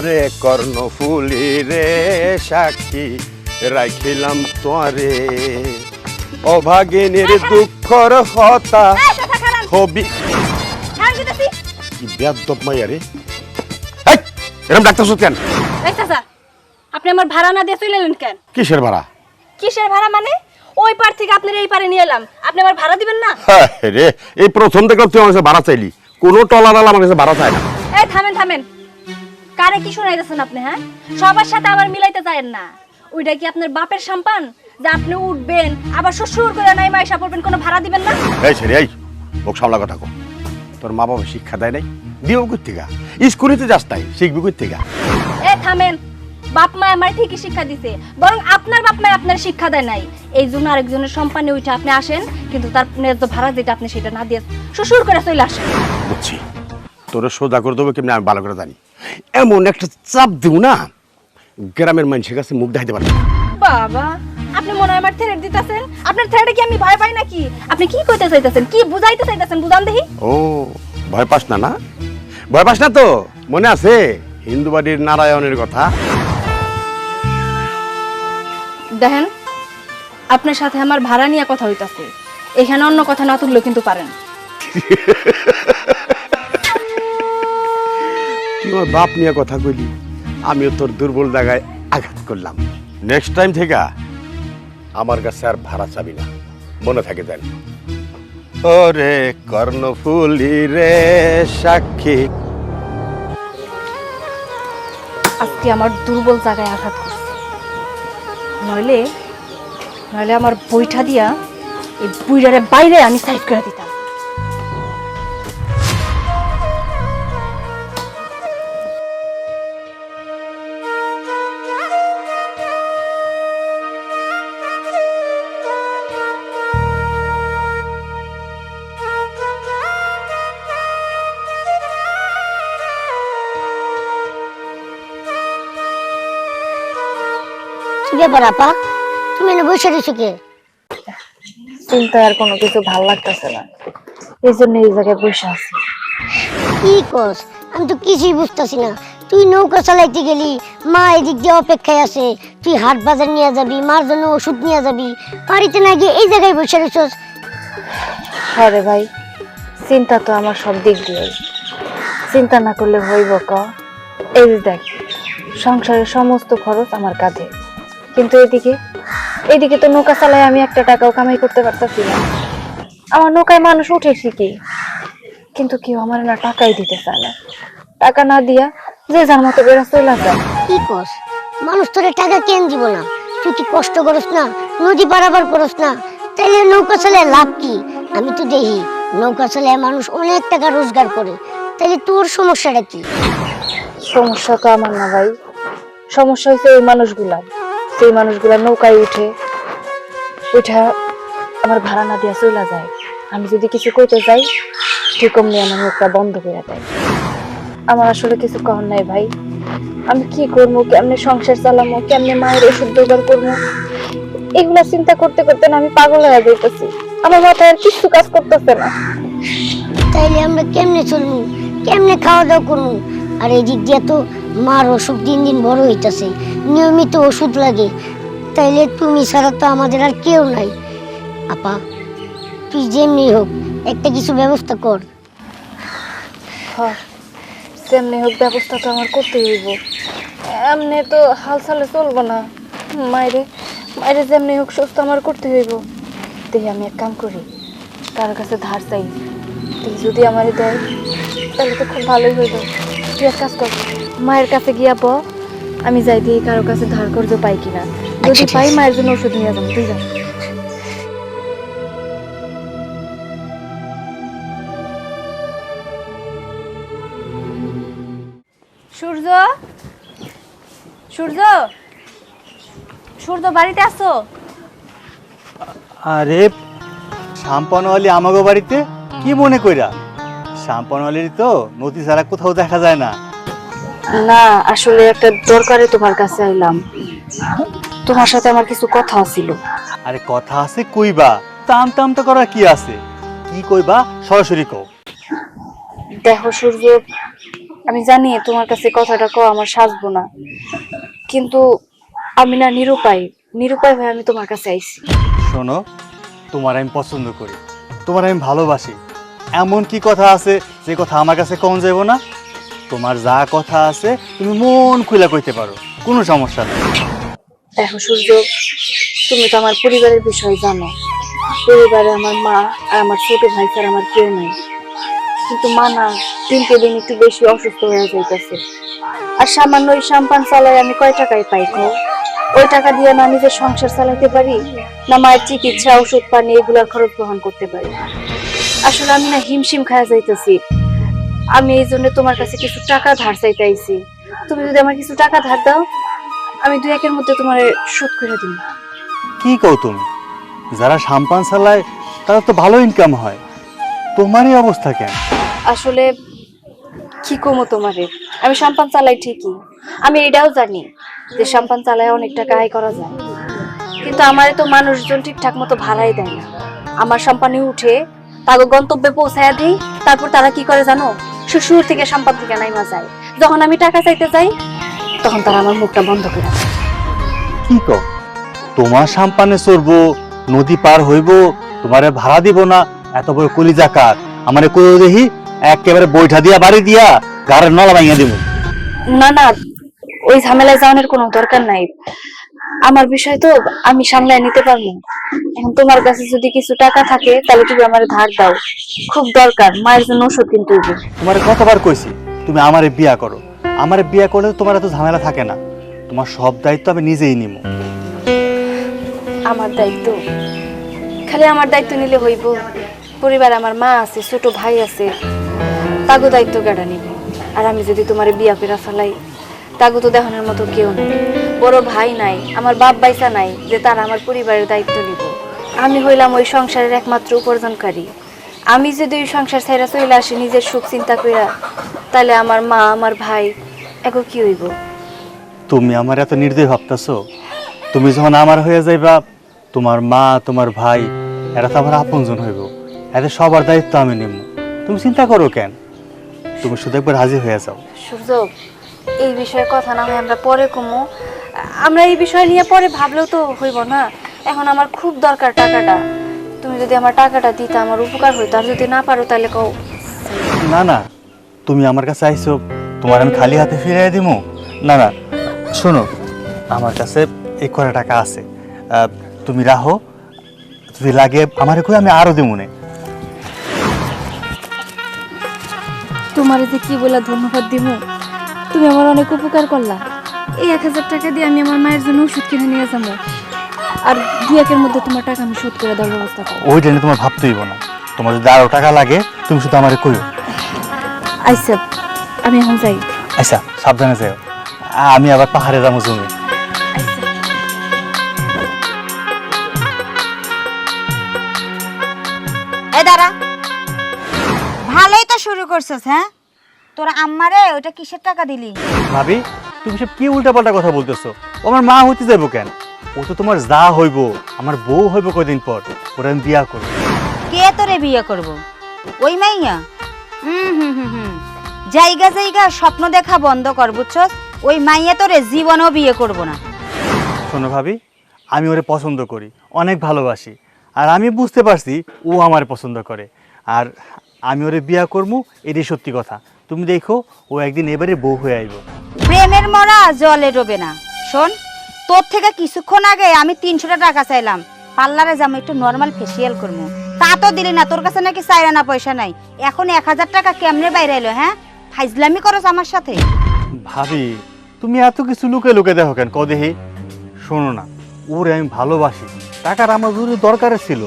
ওরে কর্ণফুলি রে সাক্ষী রাখিলাম তোরে অভাগিনীর দুঃখর হতা হবি কি বেদব মাইয়া রে। এরম ডাক্তার কেন? আপনি আমার ভাড়া না দিয়ে চলে এলেন কেন? কিসের ভাড়া? কিসের ভাড়া মানে? ওই পার থেকে আপনার এই পারে নিয়ে এলাম। আপনি আমার ভাড়া দিবেন না? হ্যাঁ রে এই প্রথম দেখলাম তুই আমার ভাড়া চাইলি। কোনো টলারাল আমার কাছে ভাড়া চায় না। এই থামেন থামেন। কারে কি শুনাইতেছেন আপনি হ্যাঁ? সবার সাথে আবার মিলাইতে চায়েন না। ওইটা কি আপনার বাপের সম্পান? যে আপনি উঠবেন আবার শ্বশুর করে নাই মাইসা পড়বেন কোনো ভাড়া দিবেন না? এই ছেলে এই ওক সামলা কথা কো তোর মা বাবা শিক্ষা দেয় নাই? দিও থেকে স্কুলে তো যাস তাই শিখবি থেকে এ থামেন। বাপ মা আমার ঠিকই শিক্ষা দিছে বরং আপনার বাপ মা আপনার শিক্ষা দেয় নাই। এই জন্য আরেকজনের সম্পানে উঠে আপনি আসেন কিন্তু তার ন্যায্য ভাড়া যেটা আপনি সেটা না দিয়ে শ্বশুর করে চলে আসেন। বুঝছি। তোর সোজা করে দেবো কেমনি আমি ভালো করে জানি। এমন একটা চাপ দিব না। গ্রামের মানুষের কাছে মুখ দেখাইতে পারবে বাবা আপনি মনে হয় আমার থ্রেড দিতেছেন? আপনার থ্রেডে কি আমি ভয় পাই নাকি? আপনি কি কইতে চাইতেছেন? কি বুঝাইতে চাইতেছেন? বুঝান দেখি। ও ভয় পাস না না? ভয় পাস না তো? মনে আছে হিন্দু বাড়ির নারায়ণের কথা? দেখেন আপনার সাথে আমার ভাড়া নিয়ে কথা হইতাছে। এখানে অন্য কথা না তুললেও কিন্তু পারেন। তুই আমার বাপ নিয়ে কথা কইলি আমিও তোর দুর্বল জায়গায় আঘাত করলাম। নেক্সট টাইম থেকে? আমার কাছে আর ভাড়া চাবি না। মনে থাকে দেন। ওরে কর্ণফুলি রে সাক্ষী। আজকে আমার দুর্বল জায়গায় আঘাত করছে। নইলে নইলে আমার বইটা দিয়া এই বুইড়ারে বাইরে আমি সাইড করে দিতাম। ব্যাপার আপা? তুমি এনে বসে রয়েছো কে? চিন্তা আর কোনো কিছু ভালো লাগতেছে না। এই জন্য এই জায়গায় বসে আছি। কি কস? আমি তো কিছুই বুঝতেছি না। তুই নৌকা চালাইতে গেলি মা এদিক দিয়ে অপেক্ষায় আছে। তুই হাট বাজার নিয়ে যাবি মার জন্য ওষুধ নিয়ে যাবি। বাড়িতে না গিয়ে এই জায়গায় বসে রয়েছস আরে ভাই চিন্তা তো আমার সব দিক দিয়ে চিন্তা না করলে হইব ক? এই দেখ সংসারের সমস্ত খরচ আমার কাঁধে। কিন্তু এদিকে এদিকে তো নৌকা চালায় আমি একটা টাকাও কামাই করতে পারতাছি না। আমার নৌকায় মানুষ উঠে ঠিকই কিন্তু কেউ আমার না টাকাই দিতে চায় না। টাকা না দিয়া যে যার মতো বেড়া চলে যায়। কি কস? মানুষ তোরে টাকা কেন দিব না? তুই কি কষ্ট করস না? নদী পারাবার করস না? তাইলে নৌকা চালায় লাভ কি? আমি তো দেখি নৌকা চালায় মানুষ অনেক টাকা রোজগার করে। তাইলে তোর সমস্যাটা কি? সমস্যা তো আমার না ভাই। সমস্যা হয়েছে এই মানুষগুলা সেই মানুষগুলা নৌকায় উঠে, উঠা আমার ভাড়া না দিয়া চলে যায়। আমি যদি কিছু কইতে যাই, ঠিক অমনি আমার মুখটা বন্ধ করে দেয়। আমার আসলে কিছু করার নাই ভাই। আমি কি করব, কেমনে সংসার চালামো কেমনে মায়ের ওষুধ জোগাড় করব? এগুলা চিন্তা করতে করতে না আমি পাগল হয়ে যাইতেছি। আমার মাথায় আর কিছু কাজ করতেছে না। তাইলে আমরা কেমনে চলবো, কেমনে খাওয়া দাওয়া করব? আর এই দিক দিয়ে তো মার অসুখ দিন দিন বড় হইতাছে। নিয়মিত ওষুধ লাগে। তাইলে তুমি ছাড়া তো আমাদের আর কেউ নাই। আপা, তুই যেমনি হোক, একটা কিছু ব্যবস্থা কর। হ্যাঁ যেমনি হোক ব্যবস্থা তো আমার করতে হইব। এমনি তো হাল চালে চলবো না। মায়েরে মায়েরে যেমনি হোক সুস্থ আমার করতে হইব। দেখি আমি এক কাম করি। তার কাছে ধার চাই। যদি আমারে দেয়, তাহলে তো খুব ভালোই হইব। তুই এক কাজ কর, মায়ের কাছে গিয়া প আমি যাই দিয়ে কারও কাছে ধার করতে পাই কিনা। যদি পাই মায়ের জন্য ওষুধ নিয়ে যাব, তুই যা। সূর্য? সূর্য? সূর্য সূর্য বাড়িতে আসো আরে সাম্পানওয়ালি আমাগো বাড়িতে? কি মনে কইরা? সাম্পানওয়ালির তো নদী ছাড়া কোথাও দেখা যায় না। না আসলে একটা দরকারে তোমার কাছে আইলাম। তোমার সাথে আমার কিছু কথা ছিল আরে কথা আছে কইবা তাম তাম তো করার কি আছে? কি কইবা সরাসরি কও। দেখো সূর্য আমি জানি তোমার কাছে কথাটা কও আমার সাজবো না। কিন্তু আমি না নিরুপায় নিরুপায় হয়ে আমি তোমার কাছে আইছি। শোনো তোমার আমি পছন্দ করি তোমার আমি ভালোবাসি। এমন কি কথা আছে? যে কথা আমার কাছে কম যাব না। তোমার যা কথা আছে, তুমি মন খুলে কইতে পারো। কোনো সমস্যা নেই। দেখো সূর্য, তুমি তো আমার পরিবারের বিষয় জানো। পরিবারে আমার মা আর আমার ছোট ভাই স্যার আমার কেউ নেই। কিন্তু মা না দিনকে দিন একটু বেশি অসুস্থ হয়ে যাইতেছে। আর সামান্য ওই সাম্পান চালাই আমি কয় টাকায় পাই ওই টাকা দিয়ে না নিজের সংসার চালাতে পারি? না মায়ের চিকিৎসা, ওষুধ পানি, এগুলোর খরচ বহন করতে পারি। আসলে আমি না হিমশিম খাওয়া যাইতেছি। আমি এই জন্য তোমার কাছে কিছু টাকা ধার চাইতেছি তুমি যদি আমার কিছু টাকা ধার দাও আমি দুই একের মধ্যে তোমার শোধ করে দিই কি কও তুমি? যারা সাম্পান চালায় তারা তো ভালো ইনকাম হয়। তোমারই অবস্থা কেন? আসলে কি কমো তোমারে? আমি সাম্পান চালাই ঠিকই। আমি এটাও জানি যে সাম্পান চালায় অনেক টাকা আয় করা যায়। কিন্তু আমারে তো মানুষজন ঠিকঠাক মতো ভাড়াই দেয় না। আমার সাম্পানে উঠে তাকে গন্তব্যে পৌঁছায় দিই তারপর তারা কি করে জানো? শ্বশুর থেকে সাম্পান থেকে নাইমা যায়। যখন আমি টাকা চাইতে যাই তখন তারা আমার মুখটা বন্ধ করে কি কও? তোমার সাম্পানে চড়বো নদী পার হইব তোমারে ভাড়া দিব না এত বড় কলিজা কার? আমারে কই দেখি একেবারে বৈঠা দিয়া বাড়ি দিয়া গাড়ের নলা ভাঙিয়া দিব না না ওই ঝামেলায় যাওয়ানোর কোনো দরকার নাই। আমার বিষয় তো আমি সামলায় নিতে পারব। এখন তোমার কাছে যদি কিছু টাকা থাকে তাহলে তুমি আমার ধার দাও। খুব দরকার মায়ের জন্য ওষুধ কিনতে হইবে। তোমারে কতবার কইছি তুমি আমারে বিয়া করো। আমারে বিয়া করলে তোমার এত ঝামেলা থাকে না। তোমার সব দায়িত্ব আমি নিজেই নিব আমার দায়িত্ব? খালি আমার দায়িত্ব নিলে হইব। পরিবার আমার মা আছে ছোট ভাই আছে। তাগো দায়িত্ব গাড়া নিব? আর আমি যদি তোমার বিয়া পেরা ফেলাই তাগো তো দেখানোর মতো কেউ নেই। বড় ভাই নাই আমার বাপ বাইসা নাই যে তারা আমার পরিবারের দায়িত্ব নিব। আমি হইলাম ওই সংসারের একমাত্র উপার্জনকারী। আমি যদি ওই সংসার ছাইরা চলে আসি নিজের সুখ চিন্তা কইরা তাহলে আমার মা আমার ভাই এগো কি হইব? তুমি আমার এত নির্দয় ভাবতেছো। তুমি যখন আমার হয়ে যাইবা তোমার মা তোমার ভাই এরা তো আমার আপনজন হইব। এদের সবার দায়িত্ব আমি নিব। তুমি চিন্তা করো কেন? তুমি শুধু একবার হাজির হয়ে যাও। সূর্য এই বিষয়ে কথা না হয় আমরা পরে কমু। আমরা এই বিষয় নিয়ে পরে ভাবলেও তো হইব না। এখন আমার খুব দরকার টাকাটা। তুমি যদি আমার টাকাটা দিতে আমার উপকার হইতো। আর যদি না পারো তাহলে কও। না না। তুমি আমার কাছে আইছো তোমার আমি খালি হাতে ফিরিয়ে দিব না না। শোনো আমার কাছে এই কটা টাকা আছে। আহ, তুমি রাহো যদি লাগে আমার কই আমি আরও দিব মনে তোমার যে কি বলে ধন্যবাদ দিব তুমি আমার অনেক উপকার করলা। এই এক হাজার টাকা দিয়ে আমি আমার মায়ের জন্য ওষুধ কিনে নিয়ে যাব। আর দু একের মধ্যে তোমার টাকা আমি শোধ করে দেওয়ার ব্যবস্থা করব। ওই জন্য তোমার ভাবতেই না। তোমার যদি আরও টাকা লাগে তুমি শুধু আমার কইও। আচ্ছা আমি এখন যাই। আচ্ছা সাবধানে যাও আমি আবার পাহাড়ে যাব জমি এ দাঁড়া। ভালোই তো শুরু করছিস হ্যাঁ? তোর আম্মারে ওটা কিসের টাকা দিলি? ভাবি তুমি সব কি উল্টা পাল্টা কথা বলতেছো? ও আমার মা হইতে যাব কেন? ও তো তোমার যা হইব আমার বউ হইব কদিন পর ওরা আমি বিয়া করব। কে তোরে বিয়ে করব? ওই মাইয়া? হুম হুম হুম হুম। জায়গা জায়গা স্বপ্ন দেখা বন্ধ কর বুঝছস? ওই মাইয়া তোরে জীবনেও বিয়ে করব না। শোনো ভাবি আমি ওরে পছন্দ করি অনেক ভালোবাসি। আর আমি বুঝতে পারছি ও আমার পছন্দ করে। আর আমি ওরে বিয়া করব এটাই সত্যি কথা। তুমি দেখো ও একদিন এবারে বউ হয়ে আইব। প্রেমের মরা জলে ডোবে না। শোন, তোর থেকে কিছুক্ষণ আগে আমি তিনশোটা টাকা চাইলাম। পার্লারে যাব একটু নর্মাল ফেসিয়াল করব। তা তো দিলি না, তোর কাছে নাকি চাইরা না পয়সা নাই। এখন এক হাজার টাকা কেমনে বাইরে এলো হ্যাঁ? ফাইজলামি করস আমার সাথে। ভাবি, তুমি এত কিছু লুকে লুকে দেখো কেন? কদেহি শোনো না, ওরে আমি ভালোবাসি। টাকার আমার জরুরি দরকার ছিল।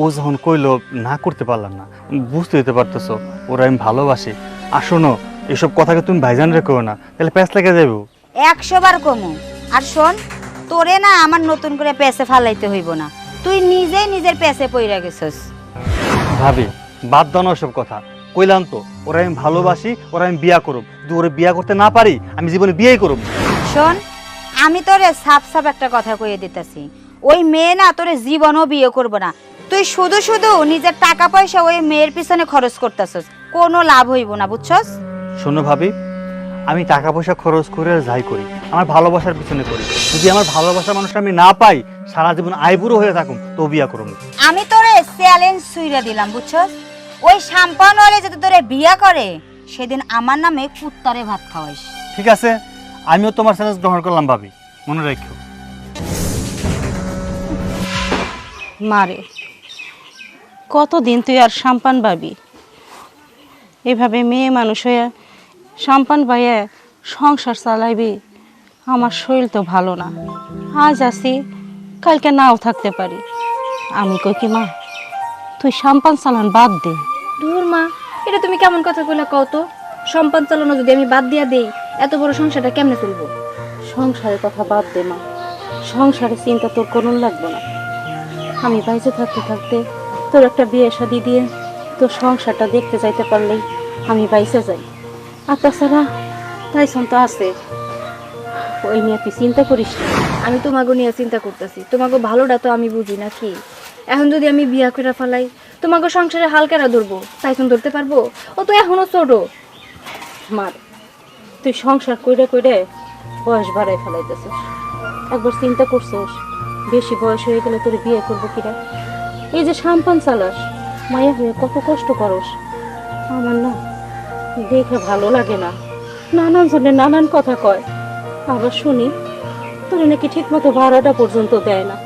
ও যখন কইলো, না করতে পারলাম না, বুঝতে দিতে পারতেছো, ওরা আমি ভালোবাসি। আর শোনো এসব কথাকে তুমি ভাইজান রে রেখো না তাহলে প্যাঁচ লেগে যাব একশো বার কমু। আর শোন তোরে না আমার নতুন করে পেছে ফালাইতে হইব না। তুই নিজেই নিজের পেছে পইরা গেছস। ভাবি বাদ দাও না ওসব কথা। কইলাম তো ওরা আমি ভালোবাসি ওরা আমি বিয়া করব যদি ওরা বিয়া করতে না পারি আমি জীবনে বিয়েই করব শোন আমি তোরে সাফ সাফ একটা কথা কইয়ে দিতেছি। ওই মেয়ে না তোরে জীবনও বিয়ে করব না। তুই শুধু শুধু নিজের টাকা পয়সা ওই মেয়ের পিছনে খরচ করতেছস। কোনো লাভ হইব না বুঝছস? শোনো ভাবি আমি টাকা পয়সা খরচ করে যাই করি আমার ভালোবাসার পিছনে করি। যদি আমার ভালোবাসার মানুষটা আমি না পাই সারা জীবন আইবুড়ো হয়ে থাকুম তো বিয়া করব আমি তোরে চ্যালেঞ্জ সুইরা দিলাম বুঝছস? ওই সাম্পান ওরে যদি তোরে বিয়া করে সেদিন আমার নামে কুত্তারে ভাত খাওয়াইস। ঠিক আছে আমিও তোমার চ্যালেঞ্জ গ্রহণ করলাম ভাবি মনে রাখো মারে কতদিন তুই আর সাম্পান পাবি এভাবে মেয়ে মানুষ হয়ে সাম্পান পাইয়ে সংসার চালাইবি। আমার শরীর তো ভালো না। আজ আসি কালকে নাও থাকতে পারি। আমি কই কি মা তুই সাম্পান চালান বাদ দে। ধুর মা এটা তুমি কেমন কথা কইলা কও তো? সম্পাদ চালানো যদি আমি বাদ দিয়া দেই এত বড় সংসারটা কেমনে চলবো? সংসারের কথা বাদ দে মা। সংসারের চিন্তা তোর করুন লাগবে না। আমি বাইরে থাকতে থাকতে তোর একটা বিয়ে শাদি দিয়ে তোর সংসারটা দেখতে যাইতে পারলেই আমি বাইসে যাই। আর তাছাড়া তাইসন তো আছে। ওই নিয়ে তুই চিন্তা করিস না। আমি তোমাকে নিয়ে চিন্তা করতেছি। তোমাকে ভালোটা তো আমি বুঝি, নাকি? এখন যদি আমি বিয়া করে ফেলাই, তোমাকে সংসারে হাল কেনা ধরবো? তাইছন ধরতে পারব? ও তো এখনও ছোট। মার, তুই সংসার কইরে কইরে বয়স বাড়াই ফেলাইতেছিস। একবার চিন্তা করছিস, বেশি বয়স হয়ে গেলে তোর বিয়ে করব কিরা? এই যে সাম্পান চালাস, মায়া হয়ে কত কষ্ট করস। আমার না দেখে ভালো লাগে না। নানান জনে নানান কথা কয়। আবার শুনি তোর নাকি ঠিক মতো ভাড়াটা পর্যন্ত দেয় না।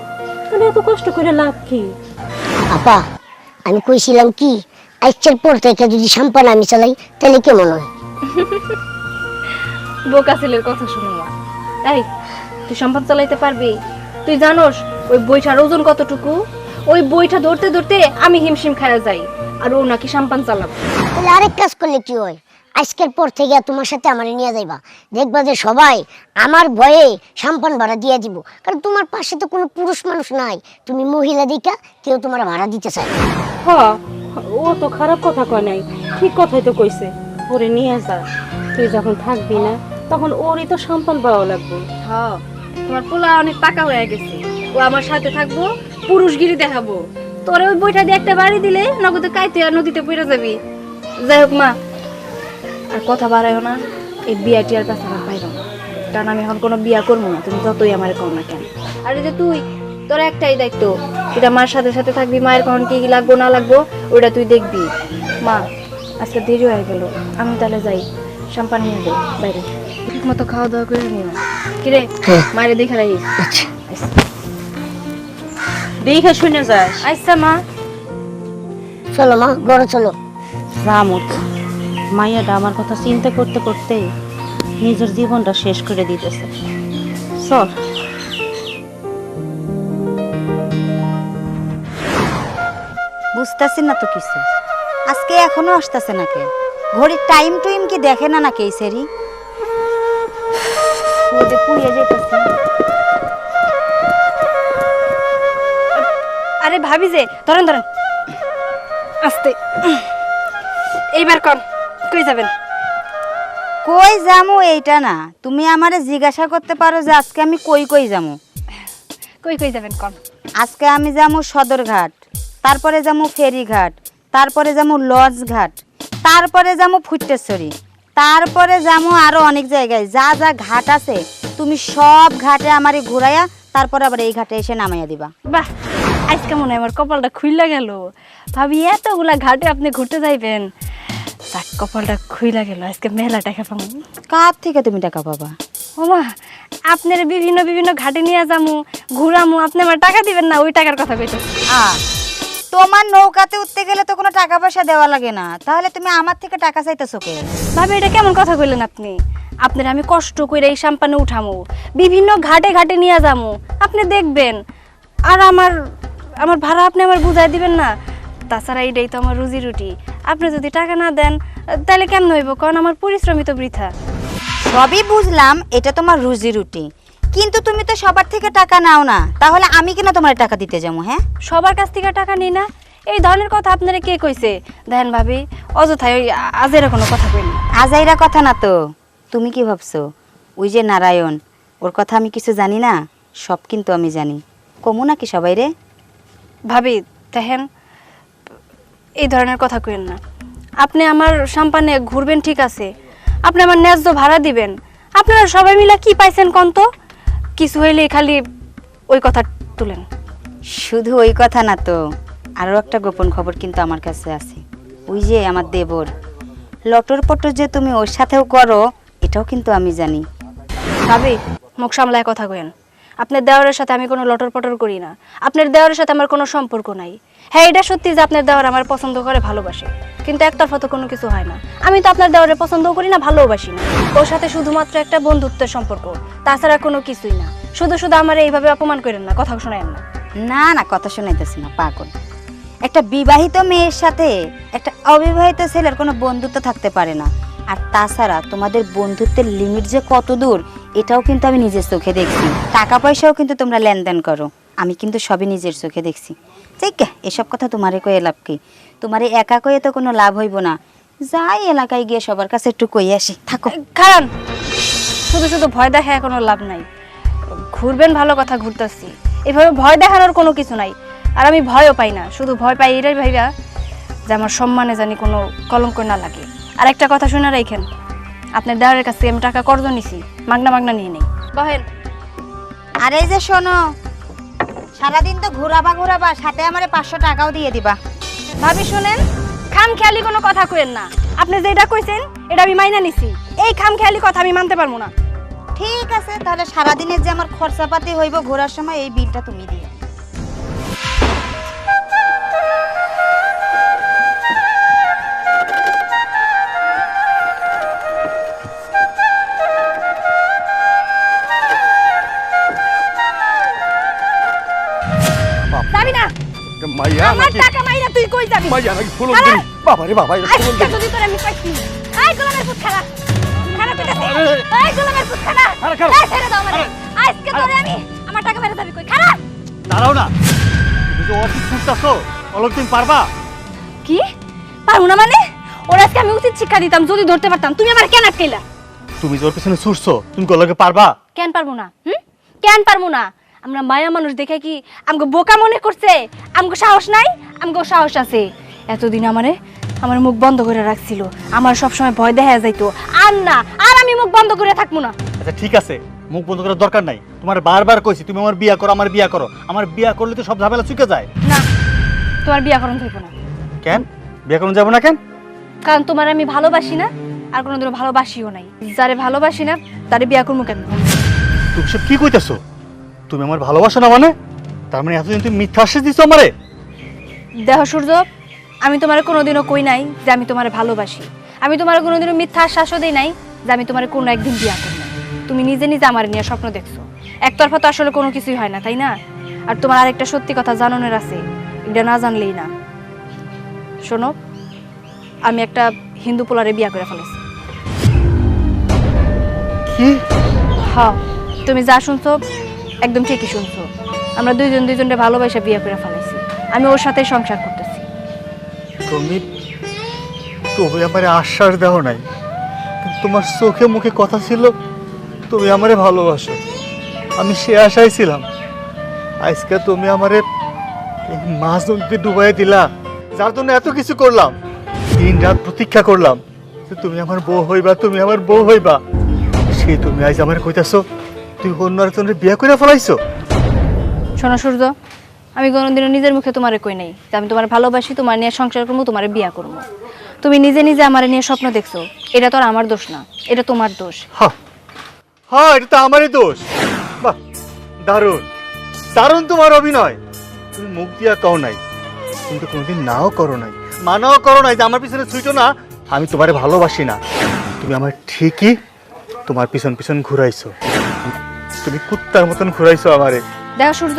তাহলে এত কষ্ট করে লাভ কি? আপা আমি কইছিলাম কি আজকের পর থেকে যদি সাম্পান আমি চালাই তাহলে কেমন হয়? বোকা ছেলের কথা শুনো মা। এই তুই সম্পদ চালাইতে পারবি? তুই জানোস ওই বইটার ওজন কতটুকু? ওই বইটা ধরতে ধরতে আমি হিমশিম খায়া যাই। আর ও নাকি সাম্পান চালাবো। তাহলে আরেক কাজ করলে কি হয়? আজকের পর থেকে তোমার সাথে আমার নিয়ে যাইবা। দেখবা যে সবাই আমার ভয়ে সাম্পান ভাড়া দিয়ে দিব। কারণ তোমার পাশে তো কোনো পুরুষ মানুষ নাই। তুমি মহিলা দিকা কেউ তোমার ভাড়া দিতে চায় হ ও তো খারাপ কথা কয় নাই। ঠিক কথাই তো কইছে। ওরে নিয়ে যা। তুই যখন থাকবি না তখন ওরই তো সম্পান পাওয়া লাগবে। হ্যাঁ তোমার পোলা অনেক টাকা হয়ে গেছে। ও আমার সাথে থাকব পুরুষগিরি দেখাবো। তোরে ওই বইটা দিয়ে একটা বাড়ি দিলে নগদে কাইতে আর নদীতে পড়ে যাবি। যাই হোক মা। আর কথা বাড়াইও না এই বিয়া টিয়ার কাছে আমার পাইব না। কারণ আমি এখন কোনো বিয়া করব না তুমি যতই আমার কও না কেন। আর যে তুই তোর একটাই দায়িত্ব এটা মার সাথে সাথে থাকবি মায়ের কখন কি কি লাগবো না লাগবো ওটা তুই দেখবি। মা আজকে দেরি হয়ে গেল আমি তাহলে যাই। সাম্পান নিয়ে যাই বাইরে। ঠিক মতো খাওয়া দাওয়া করে নিও। কিরে মায়ের দেখে রাখিস। আচ্ছা। দেখে শুনে যাস। আচ্ছা মা। চলো মা ঘরে চলো। রামও তো মাইয়াটা আমার কথা চিন্তা করতে করতে নিজের জীবনটা শেষ করে দিতেছে। চল। বুঝতেছি না তো কিছু। আজকে এখনও আসতেছে না কে? ঘড়ির টাইম টুইম কি দেখে না নাকি এই সেরি? পুড়িয়ে যেতেছে আরে ভাবি যে ধরেন ধরেন। আস্তে। এইবার কন কই যাবেন? কই যামু এইটা না? তুমি আমারে জিজ্ঞাসা করতে পারো যে আজকে আমি কই কই যামু। কই কই যাবেন কন? আজকে আমি যামু সদরঘাট তারপরে যামু ফেরিঘাট তারপরে যামু লজ ঘাট তারপরে যামু ফুটেশ্বরী তারপরে যামু আরও অনেক জায়গায়। যা যা ঘাট আছে তুমি সব ঘাটে আমারে ঘুরাইয়া তারপরে আবার এই ঘাটে এসে নামাইয়া দিবা। বাহ! আজকে মনে হয় আমার কপালটা খুইলা গেল। ভাবি এতগুলা ঘাটে আপনি ঘুরতে যাইবেন। যাক কপালটা খুইলা গেল। আজকে মেলা টাকা পাবো। কার থেকে তুমি টাকা পাবা? ওমা আপনার বিভিন্ন বিভিন্ন ঘাটে নিয়ে যামু ঘুরামু আপনি আমার টাকা দিবেন না ওই টাকার কথা কইতেছি। আ তোমার নৌকাতে উঠতে গেলে তো কোনো টাকা পয়সা দেওয়া লাগে না। তাহলে তুমি আমার থেকে টাকা চাইতেছো কে? ভাবি এটা কেমন কথা কইলেন আপনি? আপনার আমি কষ্ট করে এই সাম্পানে উঠামু। বিভিন্ন ঘাটে ঘাটে নিয়ে যামু। আপনি দেখবেন। আর আমার আমার ভাড়া আপনি আমার বুঝাই দিবেন না। তাছাড়া এটাই তো আমার রুজি রুটি। আপনি যদি টাকা না দেন তাহলে কেমন হইব কারণ আমার পরিশ্রমিত বৃথা। সবই বুঝলাম এটা তোমার রুজি রুটি। কিন্তু তুমি তো সবার থেকে টাকা নাও না। তাহলে আমি কেন তোমার টাকা দিতে যাব হ্যাঁ? সবার কাছ থেকে টাকা নিই না? এই ধরনের কথা আপনারা কে কইছে? দেখেন ভাবি অযথায় ওই আ- আজেরা কোনো কথা কইনি আজাইরা কথা না তো। তুমি কি ভাবছ? ওই যে নারায়ণ ওর কথা আমি কিছু জানি না? সব কিন্তু আমি জানি। কমু নাকি সবাই রে? ভাবি দেখেন এই ধরনের কথা কইেন না। আপনি আমার সাম্পানে ঘুরবেন ঠিক আছে। আপনি আমার ন্যায্য ভাড়া দিবেন। আপনারা সবাই মিলে কি পাইছেন কোন তো? কিছু হইলে খালি ওই কথা তুলেন। শুধু ওই কথা না তো আরও একটা গোপন খবর কিন্তু আমার কাছে আছে। ওই যে আমার দেবর। লটর পটর যে তুমি ওর সাথেও করো এটাও কিন্তু আমি জানি। ভাবি মুখ সামলায় কথা কইেন। আপনার দেওয়ারের সাথে আমি কোনো লটর পটর করি না। আপনার দেওয়ারের সাথে আমার কোনো সম্পর্ক নাই। হ্যাঁ এটা সত্যি যে আপনার দেওয়ার আমার পছন্দ করে, ভালোবাসে। কিন্তু একতরফা তো কোনো কিছু হয় না। আমি তো আপনার দেওয়ারে পছন্দও করি না, ভালোবাসি না। ওর সাথে শুধুমাত্র একটা বন্ধুত্বের সম্পর্ক। তাছাড়া কোনো কিছুই না। শুধু শুধু আমার এইভাবে অপমান করেন না কথা শোনায়েন না। না না, কথা শোনাইতেছি না, পাগল। একটা বিবাহিত মেয়ের সাথে একটা অবিবাহিত ছেলের কোনো বন্ধুত্ব থাকতে পারে না। আর তাছাড়া তোমাদের বন্ধুত্বের লিমিট যে কত দূর এটাও কিন্তু আমি নিজের চোখে দেখছি। টাকা পয়সাও কিন্তু তোমরা লেনদেন করো। আমি কিন্তু সবই নিজের চোখে দেখছি। ঠিক এসব কথা তোমারে কয়ে লাভ কি? তোমারে একা কয়ে তো কোনো লাভ হইব না। যাই এলাকায় গিয়ে সবার কাছে একটু কই আসি। থাকো। কারণ শুধু শুধু ভয় দেখায় কোনো লাভ নাই। ঘুরবেন ভালো কথা ঘুরতেছি। এভাবে ভয় দেখানোর কোনো কিছু নাই। আর আমি ভয়ও পাই না। শুধু ভয় পাই এটাই ভাইবা যে আমার সম্মানে জানি কোনো কলঙ্ক না লাগে। আর একটা কথা শুনে রাখেন আপনার দেওয়ারের কাছ থেকে আমি টাকা কর্জ নিছি মাগনা মাগনা নিয়ে নেই। বহেন আরে এই যে শোনো সারাদিন তো ঘোরাবা ঘোরাবা সাথে আমারে পাঁচশো টাকাও দিয়ে দিবা। ভাবি শুনেন খাম খেয়ালি কোনো কথা কইেন না। আপনি যেটা কইছেন এটা আমি মাইনা নিছি। এই খাম খেয়ালি কথা আমি মানতে পারব না। ঠিক আছে তাহলে সারাদিনের যে আমার খরচাপাতি হইব ঘোরার সময় এই বিলটা তুমি দিও। মাইয়া নাকি! দিলি বাবা রে বাবা এটা দিলি যদি তোরে আমি পাইছি। আই গোলামের পুত খালা। আরে! আই গোলামের পুত আরে! এই ছেড়ে দাও আমারে আজকে তোরে আমি আমার টাকা ফেরত দিবি কই? খালা! দাঁড়াও না। তুমি যে অফিস ছুটতেছো অলক তুমি পারবা? কি? পারব না মানে? ওর আজকে আমি উচিত শিক্ষা দিতাম যদি ধরতে পারতাম। তুমি আমার কেন আটকাইলা? তুমি যে ওর পিছনে ছুটছো তুমি গলকে পারবা? কেন পারব না? হুম? কেন পারব না? আমরা মায়া মানুষ দেখে কি আমগো বোকা মনে করছে? আমগো সাহস নাই? আমগো সাহস আছে। এতদিন আমারে আমার মুখ বন্ধ করে রাখছিল। আমার সব সময় ভয় দেখা যাইতো। আর না আর আমি মুখ বন্ধ করে থাকব না। আচ্ছা ঠিক আছে। মুখ বন্ধ করার দরকার নাই। তোমার বারবার কইছি তুমি আমার বিয়া করো আমার বিয়া করো। আমার বিয়া করলে তো সব ঝামেলা চুকে যায়। না তোমার বিয়া করণ থাকব না। কেন? বিয়া করুন যাব না কেন? কারণ তোমার আমি ভালোবাসি না আর কোনোদিনও ভালোবাসিও নাই। যারে ভালোবাসি না তারে বিয়া করব কেন? তুমি সব কি কইতাছো? তুমি আমার ভালোবাসো না মানে? তার মানে এতদিন তুমি মিথ্যা আশ্বাস দিছো আমারে? দেহ সূর্য আমি তোমার কোনোদিনও কই নাই যে আমি তোমার ভালোবাসি। আমি তোমার কোনোদিনও মিথ্যা আশ্বাসও দেই নাই যে আমি তোমার কোনো একদিন বিয়া করব তুমি নিজে নিজে আমার নিয়ে স্বপ্ন দেখছ। একতরফা তো আসলে কোনো কিছুই হয় না তাই না? আর তোমার আরেকটা সত্যি কথা জানানোর আছে এটা না জানলেই না। শোনো আমি একটা হিন্দু পোলারে বিয়া করে ফেলেছি। কি? হ্যাঁ তুমি যা শুনছো একদম ঠিকই শুনছো। আমরা দুইজন দুইজনকে ভালোবাসা বিয়ে করে ফেলেছি। আমি ওর সাথে সংসার করতেছি তুমি তুমি আমারে আশ্বাস দাও নাই। তোমার চোখে মুখে কথা ছিল, তুমি আমারে ভালোবাসো। আমি সে আশায় ছিলাম। আজকে তুমি আমারে মাছ নদীতে ডুবাই দিলা, যার জন্য এত কিছু করলাম। দিন রাত প্রতীক্ষা করলাম যে তুমি আমার বউ হইবা, তুমি আমার বউ হইবা। সে তুমি আজ আমার কইতাছো, তুই অন্য একজনের বিয়ে করে ফেলাইছো। শোনো সূর্য আমি কোনোদিনও নিজের মুখে তোমারে কই নাই যে আমি তোমার ভালোবাসি তোমার নিয়ে সংসার করব তোমার বিয়া করব। তুমি নিজে নিজে আমার নিয়ে স্বপ্ন দেখছ এটা তো আর আমার দোষ না এটা তোমার দোষ। হ্যাঁ এটা তো আমারই দোষ। বাহ দারুণ। দারুণ তোমার অভিনয়। তুমি মুখ দিয়া কও নাই কিন্তু কোনোদিন নাও করো নাই। মানাও করো নাই যে আমার পিছনে ছুইটো না আমি তোমারে ভালোবাসি না। তুমি আমার ঠিকই তোমার পিছন পিছন ঘুরাইছো। তুমি কুত্তার মতন ঘুরাইছো আমারে। দেখো সূর্য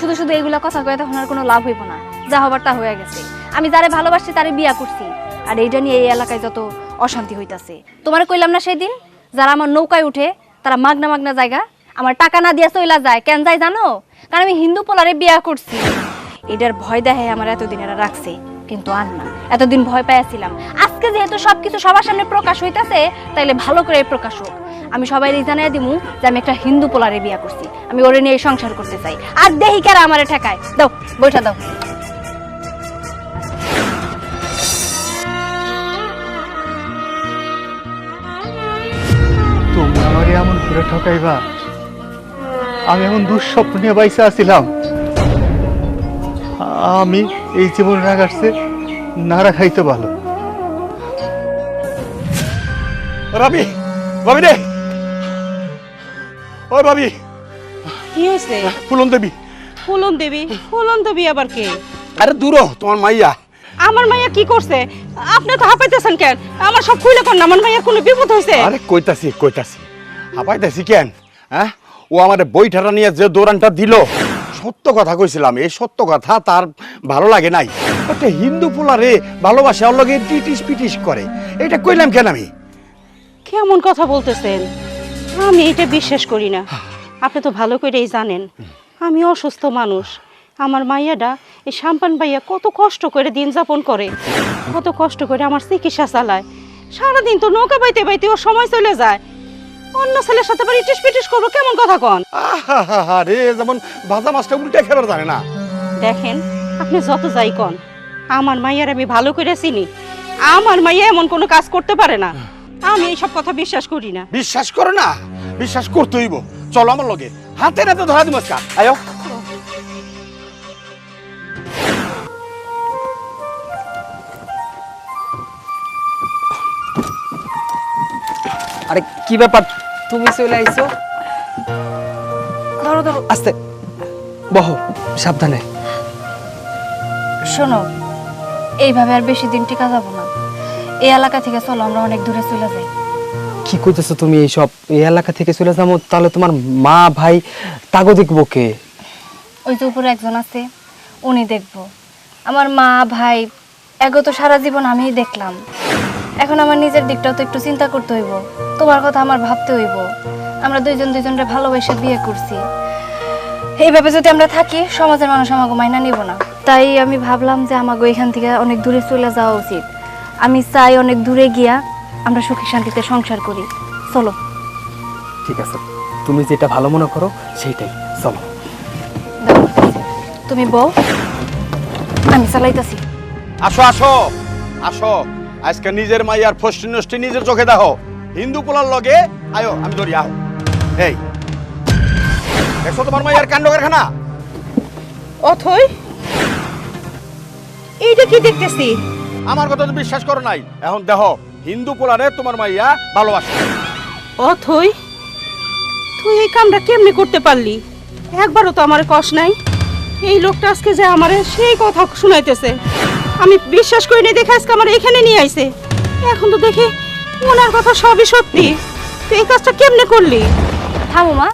শুধু শুধু এইগুলা কথা কয়ে তখন আর কোনো লাভ হইব না। যা হবার তা হয়ে গেছে। আমি যারে ভালোবাসছি তারে বিয়া করছি। আর এইটা নিয়ে এই এলাকায় যত অশান্তি হইতাছে। তোমার কইলাম না সেই দিন যারা আমার নৌকায় উঠে, তারা মাগনা মাগনা জায়গা, আমার টাকা না দিয়া চইলা যায়। কেন যায় জানো? কারণ আমি হিন্দু পোলারে বিয়া করছি। এটার ভয় দেখে আমার এতদিন এরা রাখছে। কিন্তু আর না। এতদিন ভয় পাইয়াছিলাম। আজকে যেহেতু সবকিছু সবার সামনে প্রকাশ হইতাছে, তাইলে ভালো করে প্রকাশ হোক। আমি সবাই জানাই দিমু যে আমি একটা হিন্দু পোলারে বিয়া করছি। আমি ওরে নিয়ে সংসার করতে চাই। আর দেহি কারা আমারে ঠেকায়? দাও, বইটা দাও। তুমি আমার এমন করে আমি এমন আছিলাম। আমি এই জীবন রাগাচ্ছে না রাখাইতে ভালো। ভাবি ভাবি রে ওই ভাবি কি হয়েছে? ফুলন দেবী। ফুলন দেবী? ফুলন দেবী আবার কে? আরে দূর তোমার মাইয়া। আমার মাইয়া কি করছে? আপনি তো হাঁপাইতেছেন কেন? আমার সব খুলে কর না আমার মাইয়ার কোনো বিপদ হয়েছে আরে কইতাছি কইতাছি। আপাইতাছি কেন? হ্যাঁ? ও আমার বইটাটা নিয়ে যে দৌড়ানটা দিল সত্য কথা কইছিলাম এই সত্য কথা তার ভালো লাগে নাই। একটা হিন্দু পোলারে ভালোবাসে ওর লগে টিটিস পিটিস করে। এটা কইলাম কেন আমি? কেমন কথা বলতেছেন? আমি এটা বিশ্বাস করি না। আপনি তো ভালো করেই জানেন আমি অসুস্থ মানুষ। আমার মাইয়াটা এই সাম্পান ভাইয়া কত কষ্ট করে দিন যাপন করে কত কষ্ট করে আমার চিকিৎসা চালায়। সারাদিন তো নৌকা বাইতে বাইতে ওর সময় চলে যায়। অন্য ছেলের সাথে আবার ইটিস পিটিস করব কেমন কথা কন? আহা রে যেমন ভাজা মাছটা উল্টে খেবার জানে না। দেখেন আপনি যত যাই কন আমার মাইয়ার আমি ভালো করে চিনি। আমার মাইয়া এমন কোনো কাজ করতে পারে না। আমি এইসব কথা বিশ্বাস করি না। বিশ্বাস করো না? বিশ্বাস করতে হইব। চলো আমার লগে। হাতে নাতে ধরা দিব আয়ো। আরে কি ব্যাপার? তুমি চলে আইছো? ধরো ধরো। আস্তে। বহ সাবধানে। শোনো এইভাবে আর বেশি দিন টিকা যাব না। এই এলাকা থেকে চলো আমরা অনেক দূরে চলে যাই। কি করতেছো তুমি এইসব? এই এলাকা থেকে চলে যাব তাহলে তোমার মা ভাই তাগো দেখব কে? ওই যে উপরে একজন আছে উনি দেখব। আমার মা ভাই এগো তো সারা জীবন আমিই দেখলাম। এখন আমার নিজের দিকটাও তো একটু চিন্তা করতে হইব। তোমার কথা আমার ভাবতে হইব। আমরা দুইজন দুইজনকে ভালোবেসে বিয়ে করছি। এইভাবে যদি আমরা থাকি সমাজের মানুষ আমাকে মাইনা নিব না। তাই আমি ভাবলাম যে আমাকে এখান থেকে অনেক দূরে চলে যাওয়া উচিত। আমি চাই অনেক দূরে গিয়া আমরা সুখী শান্তিতে সংসার করি। চলো। ঠিক আছে। তুমি যেটা ভালো মনে করো সেইটাই। চলো। তুমি বউ আমি চালাইতাছি। আসো আসো। আসো। আজকে নিজের মাইয়ার ফষ্টি নষ্টি নিজের চোখে দেখো। হিন্দু পোলার লগে আয়ো আমি ধরি আহ। এই। দেখছ তোমার মাইয়ার কাণ্ড কারখানা? অথই এইটা কি দেখতেছি? আমার কথা তো বিশ্বাস করো নাই। এখন দেখো হিন্দু পোলারে তোমার মাইয়া ভালোবাসে। অথই তুই এই কামটা কেমনে করতে পারলি? একবারও তো আমার কষ্ট নাই। এই লোকটা আজকে যে আমারে সেই কথা শুনাইতেছে। আমি বিশ্বাস করি না দেখে আজকে আমার এখানে নিয়ে আইছে। এখন তো দেখি ওনার কথা সবই সত্যি। তুই এই কাজটা কেমনে করলি? থামো মা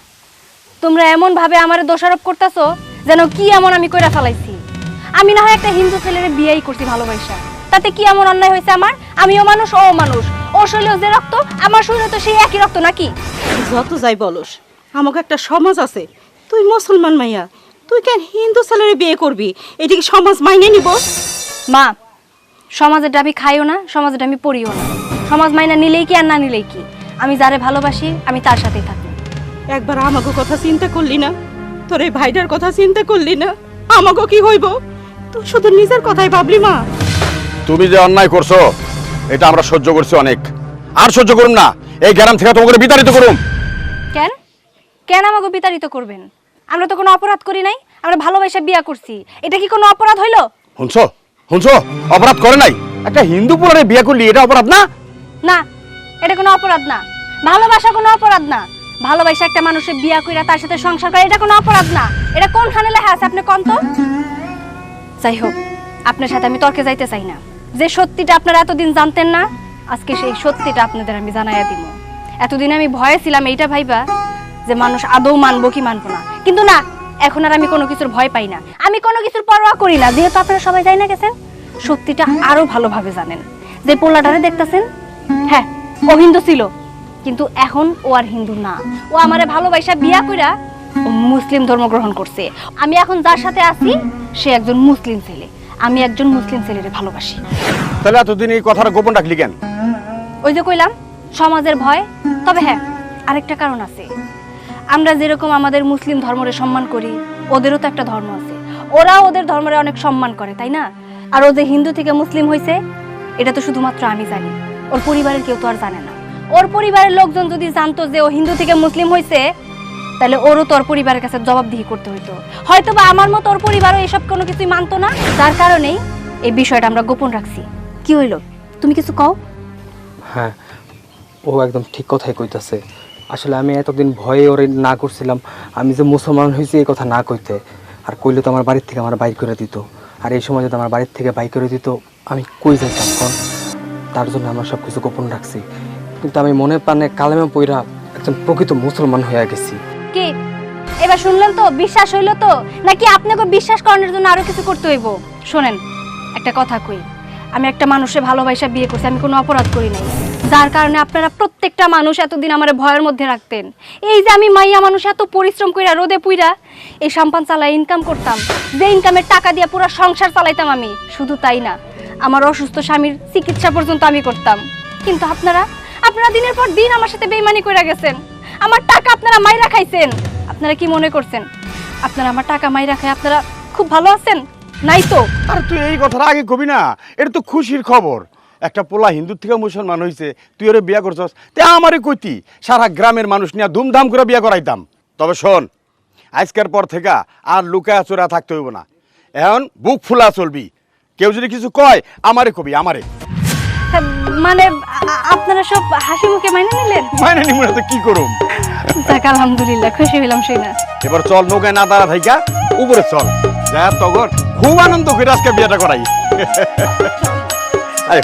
তোমরা এমন ভাবে আমারে দোষারোপ করতেছো যেন কি এমন আমি কইরা ফেলাইছি। আমি না হয় একটা হিন্দু ছেলের বিয়েই করছি ভালোবাসা। তাতে কি এমন অন্যায় হয়েছে আমার? আমিও মানুষ ও মানুষ। ও শরীরে যে রক্ত আমার শরীরে তো সেই একই রক্ত নাকি? যত যাই বলস আমাকে একটা সমাজ আছে। তুই মুসলমান মাইয়া তুই কেন হিন্দু ছেলের বিয়ে করবি? এদিকে সমাজ মাইনে নিব। মা সমাজেটা আমি খাইও না সমাজেটা আমি পড়িও না। সমাজ মাইনা নিলেই কি আর না নিলেই কি? আমি যারে ভালোবাসি আমি তার সাথেই থাকি একবার আমাকে কথা চিন্তা করলি না? তোর এই ভাইটার কথা চিন্তা করলি না? আমাকে কি হইব? তুই শুধু নিজের কথাই ভাবলি মা। তুমি যে অন্যায় করছ এটা আমরা সহ্য করছি অনেক। আর সহ্য করুন না এই গ্রাম থেকে তোমাকে বিতাড়িত করুম। কেন? কেন আমাকে বিতাড়িত করবেন? আমরা তো কোনো অপরাধ করি নাই আমরা ভালোবাসা বিয়া করছি। এটা কি কোনো অপরাধ হইল? শুনছো? শুনছো? অপরাধ করে নাই? একটা হিন্দু পোলারে বিয়া করলি এটা অপরাধ না? না এটা কোনো অপরাধ না। ভালোবাসা কোনো অপরাধ না। ভালোবাসা একটা মানুষের বিয়া কইরা তার সাথে সংসার করে এটা কোনো অপরাধ না। এটা কোনখানে লেখা আছে? আপনি কোন তো? যাই হোক আপনার সাথে আমি তর্কে যাইতে চাই না। যে সত্যিটা আপনারা এতদিন জানতেন না, আজকে সেই সত্যিটা আপনাদের আমি জানাইয়া দিব। এতদিন আমি ভয়ে ছিলাম, এইটা ভাইবা যে মানুষ আদৌ মানবো কি মানবো না। কিন্তু না, এখন আর আমি কোনো কিছুর ভয় পাই না। আমি কোনো কিছুর পরোয়া করি না। যেহেতু আপনারা সবাই যাই না গেছেন, সত্যিটা আরও ভালোভাবে জানেন। যে পোলাটারে দেখতাছেন হ্যাঁ ও হিন্দু ছিল, কিন্তু এখন ও আর হিন্দু না। ও আমারে ভালোবাসা বিয়া কইরা মুসলিম ধর্ম গ্রহণ করছে। আমি এখন যার সাথে আছি, সে একজন মুসলিম ছেলে। আমি একজন মুসলিম ছেলেরে ভালোবাসি। তাহলে এতদিন এই কথাটা গোপন রাখলি কেন? ওই যে কইলাম সমাজের ভয়। তবে হ্যাঁ আরেকটা কারণ আছে। আমরা যেরকম আমাদের মুসলিম ধর্মরে সম্মান করি ওদেরও তো একটা ধর্ম আছে। ওরা ওদের ধর্মরে অনেক সম্মান করে তাই না? আর ও যে হিন্দু থেকে মুসলিম হয়েছে এটা তো শুধুমাত্র আমি জানি। ওর পরিবারের কেউ তো আর জানে না। ওর পরিবারের লোকজন যদি জানতো যে ও হিন্দু থেকে মুসলিম হয়েছে তাহলে ওরও তো ওর পরিবারের কাছে জবাবদিহি করতে হইতো। হয়তো বা আমার মতো ওর পরিবারও এসব কোনো কিছুই মানতো না। তার কারণেই এই বিষয়টা আমরা গোপন রাখছি। কি হইল? তুমি কিছু কও? হ্যাঁ ও একদম ঠিক কথাই কইতাছে। আসলে আমি এতদিন ভয়ে ওরে না করছিলাম। আমি যে মুসলমান হয়েছি এই কথা না কইতে। আর কইলে তো আমার বাড়ির থেকে আমার বাইক করে দিত। আর এই সময় যদি আমার বাড়ির থেকে বাইক করে দিত, আমি কই যাইতাম কোন? তার জন্য আমরা সব কিছু গোপন রাখছি। কিন্তু আমি মনে প্রাণে কালেমে পইরা একজন প্রকৃত মুসলমান হয়ে গেছি। কি? এবার শুনলেন তো? বিশ্বাস হইল তো? নাকি আপনাকে বিশ্বাস করানোর জন্য আরও কিছু করতে হইব? শোনেন, একটা কথা কই। আমি একটা মানুষে ভালোবাসা বিয়ে করছি, আমি কোনো অপরাধ করি নাই। যার কারণে আপনারা প্রত্যেকটা মানুষ এতদিন আমার ভয়ের মধ্যে রাখতেন। এই যে আমি মাইয়া মানুষ, এত পরিশ্রম কইরা, রোদে পুইরা, এই সাম্পান চালায় ইনকাম করতাম। যে ইনকামের টাকা দিয়ে পুরো সংসার চালাইতাম আমি। শুধু তাই না, আমার অসুস্থ স্বামীর চিকিৎসা পর্যন্ত আমি করতাম। কিন্তু আপনারা আপনারা দিনের পর দিন আমার সাথে বেইমানি কইরা গেছেন। আমার টাকা আপনারা মাইরা খাইছেন। আপনারা কি মনে করছেন? আপনারা আমার টাকা মাইরা খাই আপনারা খুব ভালো আছেন? নাই তো। আর তুই এই কথাটা আগে কবি না, এটা তো খুশির খবর। একটা পোলা হিন্দু থেকে মুসলমান হয়েছে তুই ওরে বিয়া করছস? তে আমারে কইতি, সারা গ্রামের মানুষ নিয়ে ধুমধাম করে বিয়া করাইতাম। তবে শোন, আজকের পর থেকে আর লুকায়া চোরা থাকতে হইব না। এখন বুক ফুলা চলবি। কেউ যদি কিছু কয়, আমারে কবি, আমারে। মানে আপনারা সব হাসি মুখে মাইনে নিলেন? মাইনে নিমু না তো কি করুম? যাক আলহামদুলিল্লাহ খুশি হইলাম সেই না এবার চল নৌকায় না দাঁড়া থাইকা উপরে চল। যা তগর। খুব আনন্দ করে আজকে বিয়েটা করাই। আরে